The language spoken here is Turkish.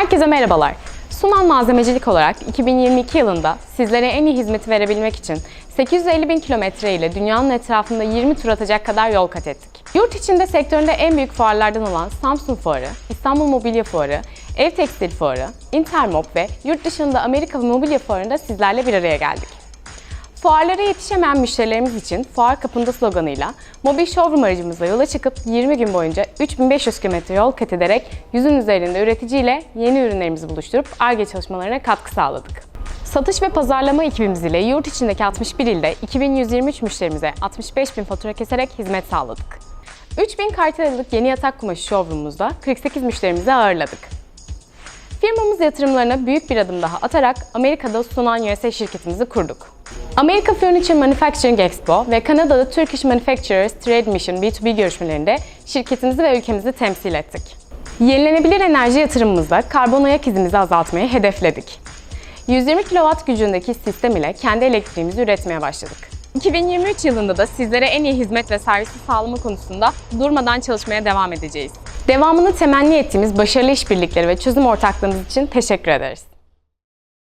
Herkese merhabalar. Sunan Malzemecilik olarak 2022 yılında sizlere en iyi hizmeti verebilmek için 850 bin kilometre ile dünyanın etrafında 20 tur atacak kadar yol kat ettik. Yurt içinde sektöründe en büyük fuarlardan olan Samsung Fuarı, İstanbul Mobilya Fuarı, Ev Tekstil Fuarı, Intermob ve yurt dışında Amerika Mobilya Fuarı'nda sizlerle bir araya geldik. Fuarlara yetişemeyen müşterilerimiz için fuar kapında sloganıyla mobil showroom aracımızla yola çıkıp 20 gün boyunca 3500 km yol kat ederek yüzün üzerinde üreticiyle yeni ürünlerimizi buluşturup ARGE çalışmalarına katkı sağladık. Satış ve pazarlama ekibimiz ile yurt içindeki 61 ilde 2123 müşterimize 65 bin fatura keserek hizmet sağladık. 3000 kartelalık yeni yatak kumaşı showroomumuzda 48 müşterimizi ağırladık. Firmamız yatırımlarına büyük bir adım daha atarak Amerika'da Sunan USA şirketimizi kurduk. Amerika Furniture Manufacturing Expo ve Kanada'da Turkish Manufacturers Trade Mission B2B görüşmelerinde şirketimizi ve ülkemizi temsil ettik. Yenilenebilir enerji yatırımımızda karbon ayak izimizi azaltmayı hedefledik. 120 kW gücündeki sistem ile kendi elektriğimizi üretmeye başladık. 2023 yılında da sizlere en iyi hizmet ve servisi sağlama konusunda durmadan çalışmaya devam edeceğiz. Devamını temenni ettiğimiz başarılı işbirlikleri ve çözüm ortaklığımız için teşekkür ederiz.